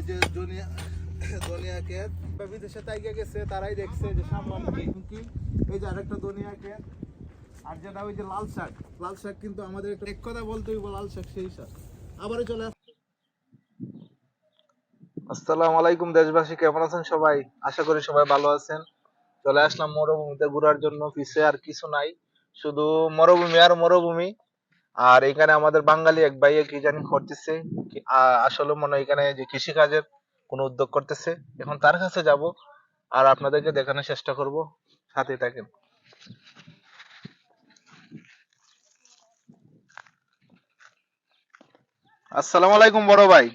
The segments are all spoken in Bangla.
এই যে বিদেশে গেছে, তারাই দেখছে যে এই যে আরেকটা আর যেটা ওই যে লাল শাক। লাল শাক কিন্তু আমাদের একটা এক কথা বলতে হইব, লাল শাক সেই শাক। আবারও চলে আস আসসালামু আলাইকুম, দেশবাসী। কেমন আছেন সবাই? আশা করি সবাই ভালো আছেন। চলে আসলাম মরুভূমিতে ঘোরার জন্য। পিছে আর কিছু নাই। শুধু মরুভূমি আর মরুভূমি। আর এখানে আমাদের বাঙালি এক ভাইয়ে কি জানি করতেছে আসলে মনে হয় এখানে যে কৃষি কাজের কোনো উদ্যোগ করতেছে। এখন তার কাছে যাব আর আপনাদেরকে দেখানোর চেষ্টা করব। সাথে থাকেন। আসসালামু আলাইকুম বড় ভাই।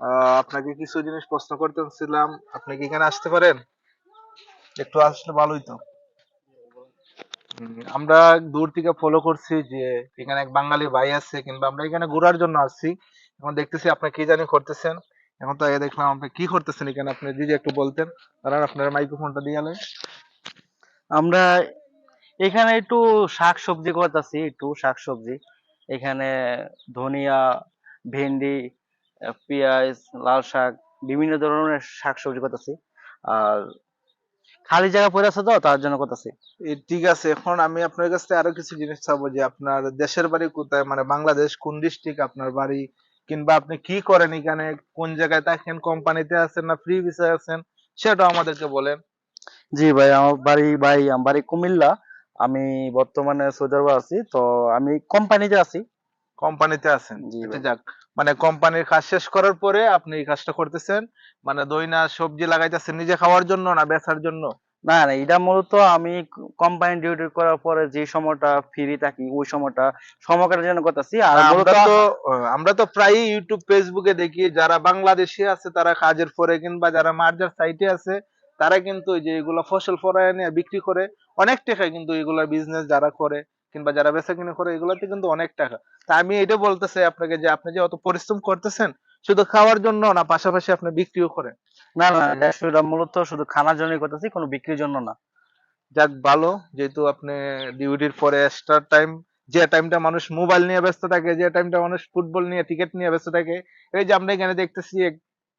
আহ, আপনাকে কিছু জিনিস প্রশ্ন করতেছিলাম। আপনি কি এখানে আসতে পারেন? একটু আসলে ভালো হইতো আমরা দূর থেকে ফলো করছি যে এখানে এক বাঙালি ভাই আছে, কিংবা আমরা এখানে ঘোরার জন্য আসছি। এখন দেখতেছি আপনি কি জানি করতেছেন। এখন তো আগে দেখলাম আপনি কি করতেছেন এখানে, আপনি যদি একটু বলতেন। দাঁড়ান, আপনার মাইক্রোফোনটা দিয়ে আলেন আমরা এখানে একটু শাক সবজি করতেছি, একটু শাক সবজি এখানে ধনিয়া, ভেন্ডি, পেঁয়াজ লাল শাক বিভিন্ন ধরনের শাক সবজি করতেছি। আর খালি জায়গা পড়ে আছে তো? তার জন্য করতেছি। ঠিক আছে এখন আমি আপনার কাছ থেকে আরও কিছু জিনিস চাবো যে আপনার দেশের বাড়ি কোথায় মানে বাংলাদেশ কোন ডিস্ট্রিক্ট আপনার বাড়ি কিংবা আপনি কি করেন এখানে কোন জায়গায় থাকেন কোম্পানিতে আছেন না ফ্রি ভিসায় আছেন সেটাও আমাদেরকে বলেন। জি ভাই আমার বাড়ি ভাই আমার বাড়ি কুমিল্লা। আমি বর্তমানে সৌদি আরবে আছি তো আমি কোম্পানিতে আছি। কোম্পানিতে আছেন। যাক মানে কোম্পানির কাজ শেষ করার পরে আপনি এই কাজটা করতেছেন মানে দইনা সবজি লাগাইতেছেন নিজে খাওয়ার জন্য না বেচার জন্য? না না এটা মূলত আমি কোম্পানি ডিউটি করার পরে যে সময়টা ফ্রি থাকি ওই সময়টা সময় কাটার জন্য করতেছি। আর মূলত আমরা তো আমরা তো প্রায়ই ইউটিউব ফেসবুকে দেখি যারা বাংলাদেশি আছে তারা কাজের পরে কিংবা যারা মার্জার সাইটে আছে তারা কিন্তু যে এগুলো ফসল ফলায় নিয়ে বিক্রি করে অনেক টাকা কিন্তু এগুলা বিজনেস যারা করে। কিংবা যারা বেচা কিনে করে এগুলাতে কিন্তু অনেক টাকা। তা আমি এটা বলতে চাই আপনাকে যে আপনি যে অত পরিশ্রম করতেছেন শুধু খাওয়ার জন্য না পাশাপাশি আপনি বিক্রিও করেন। না না এটা মূলত শুধু খানার জন্যই করতেছি কোনো বিক্রির জন্য না। যাক ভালো যেহেতু আপনি ডিউটির পরে এক্সট্রা টাইম যে টাইমটা মানুষ মোবাইল নিয়ে ব্যস্ত থাকে যে টাইমটা মানুষ ফুটবল নিয়ে টিকিট নিয়ে ব্যস্ত থাকে এই যে আমরা এখানে দেখতেছি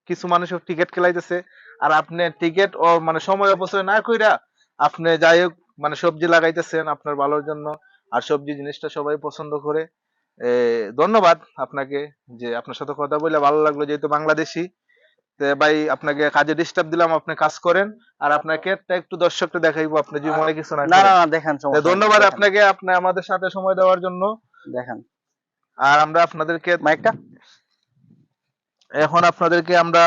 কিছু মানুষ টিকিট খেলাইতেছে। আর আপনি টিকিট ও মানে সময় অপচয় না কইরা আপনি যাই হোক মানে সবজি লাগাইতেছেন আপনার ভালোর জন্য। আর সবজি জিনিসটা সবাই পছন্দ করে। ধন্যবাদ আপনাকে যে আপনার সাথে কথা বলে ভালো লাগল যেহেতু বাংলাদেশি। ভাই আপনাকে কাজে ডিস্টার্ব দিলাম আপনি কাজ করেন। আর আপনাকে একটু দর্শককে দেখাইবো আপনি যদি মনে কিছু না না না দেখেন ধন্যবাদ আপনাকে আপনি আমাদের সাথে সময় দেওয়ার জন্য। দেখেন। আর আমরা আপনাদেরকে মাইকটা? এখন আপনাদেরকে আমরা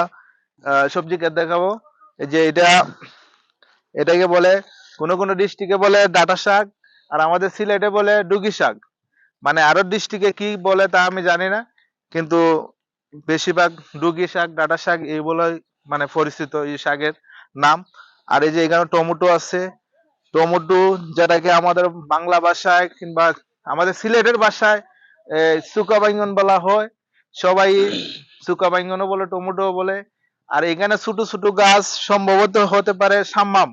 সবজি ক্ষেত দেখাবো। এই যে এটা এটাকে বলে কোন কোন ডিস্ট্রিক্টে বলে ডাটা শাক আর আমাদের সিলেটে বলে ডুগি শাক। মানে আরও ডিস্ট্রিক্টে কি বলে তা আমি জানি না, কিন্তু বেশিরভাগ ডুগি শাক, ডাটা শাক এই বলে মানে পরিচিত এই শাকের নাম। আর এই যে এখানে টমেটো আছে, টমেটো যেটাকে আমাদের বাংলা ভাষায় কিংবা আমাদের সিলেটের ভাষায় সুকা বাইঙ্গন বলা হয়। সবাই সুকা বাইঙ্গনও বলে টমেটো বলে। আর এখানে ছোট ছোট গাছ সম্ভবত হতে পারে সাম্মাম।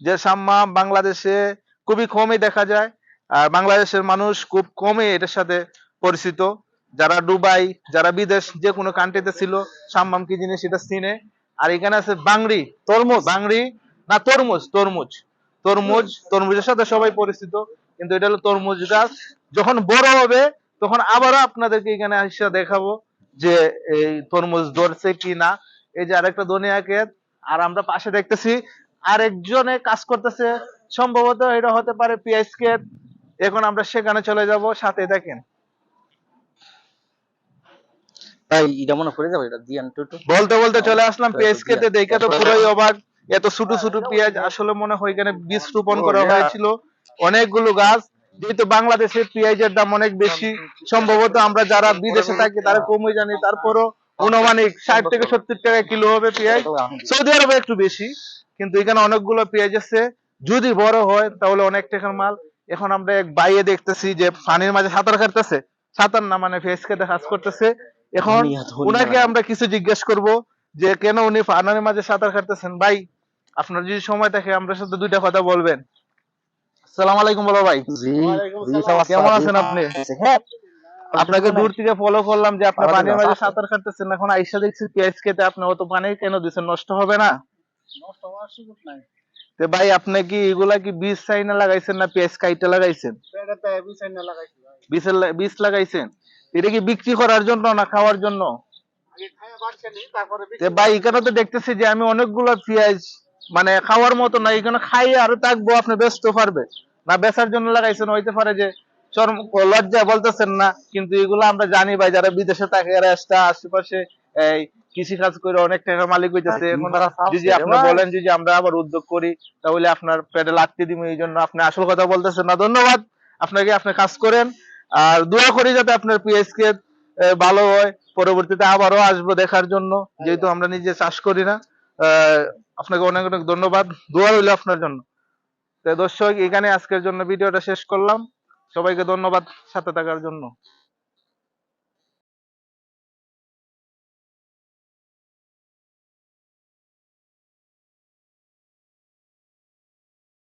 যে সাম্মাম বাংলাদেশে খুবই কমই দেখা যায়। আর বাংলাদেশের মানুষ খুব কমই এটার সাথে পরিচিত। যারা দুবাই, যারা বিদেশ, যে কোনো কান্ট্রিতে ছিল, সাম্মাম কি জিনিস এটা চিনে। আর এখানে আছে বাংড়ি তরমুজ। বাংড়ি না, তরমুজ তরমুজ। তরমুজ, তরমুজের সাথে সবাই পরিচিত, কিন্তু এটা হলো তরমুজ গাছ। যখন বড় হবে, তখন আবারও আপনাদেরকে এখানে আসা দেখাবো যে এই তরমুজ ধরছে কি না এই যে আরেকটা ধনিয়া ক্ষেত, আর আমরা পাশে দেখতেছি, আরেকজনে কাজ করতেছে সম্ভবত এটা হতে পারে পেঁয়াজ ক্ষেত এখন আমরা সেখানে চলে যাব সাথে দেখেন। তাই এটা মনে করে যাবে এটা দিয়ান একটু। বলতে বলতে চলে আসলাম পেঁয়াজ খেতে দেখে তো পুরোই অবাক এত ছোট ছোট পেঁয়াজ আসলে মনে হয় এখানে বীজ রোপণ করা হয়েছিল। অনেকগুলো গাছ যেহেতু বাংলাদেশের পেঁয়াজের দাম অনেক বেশি সম্ভবত আমরা যারা বিদেশে থাকি তারা কমই জানি তারপরও অনুমানিক ষাট থেকে সত্তর টাকা কিলো হবে পেঁয়াজ। সৌদি আরবে একটু বেশি কিন্তু এখানে অনেকগুলো পেঁয়াজ আছে। যদি বড় হয় তাহলে অনেক টাকার মাল। এখন আমরা এক বাইয়ে দেখতেছি যে পানির মাঝে সাঁতার কাটতেছে। সাঁতার না মানে ফেস কেটে কাজ করতেছে। এখন। উনাকে আমরা কিছু জিজ্ঞেস করব যে কেন উনি পানির মাঝে সাঁতার কাটতেছেন? ভাই আপনার যদি সময় থাকে আমরা সাথে দুইটা কথা বলবেন। সালাম আলাইকুম বলো ভাই। জি জি কেমন আছেন আপনি? হ্যাঁ আপনাকে দূর থেকে ফলো করলাম যে আপনি পানির মাঝে সাঁতার কাটতেছেন। এখন আইসা দেখছি পেঁয়াজ খেতে আপনি অত পানি কেন দিচ্ছেন? নষ্ট হবে না? নষ্ট হওয়ার সুযোগ নাই। তো ভাই আপনি কি এগুলা কি বীজ চাইনা লাগাইছেন না পেঁয়াজ কাইটা লাগাইছেন? বীজ লাগাইছেন? এটা কি বিক্রি করার জন্য না খাওয়ার জন্য? ভাই এখানে তো দেখতেছি যে আমি অনেকগুলো পেঁয়াজ মানে খাওয়ার মতো না এখানে খাইয়ে আরও থাকব আপনি ব্যস্ত পারবে। না বেচার জন্য লাগাইছেন হইতে পারে যে চরম লজ্জা বলতেছেন না কিন্তু এগুলো আমরা জানি ভাই যারা বিদেশে থাকে এরা আশেপাশে এই কৃষি কাজ করে অনেক টাকা মালিক হইতেছে। এখন তারা যদি আপনি বলেন যদি আমরা আবার উদ্যোগ করি তাহলে আপনার পেটে লাগতে দিব এই জন্য আপনি আসল কথা বলতেছেন না। ধন্যবাদ। আপনাকে আপনি কাজ করেন। আর দোয়া করি যাতে আপনার পিএস কে ভালো হয়। পরবর্তীতে আবারও আসব দেখার জন্য। যেহেতু আমরা নিজে চাষ করি না আহ, আপনাকে অনেক অনেক ধন্যবাদ। দোয়া রইল আপনার জন্য। তো দর্শক এখানে আজকের জন্য ভিডিওটা শেষ করলাম। সবাইকে ধন্যবাদ সাথে থাকার জন্য।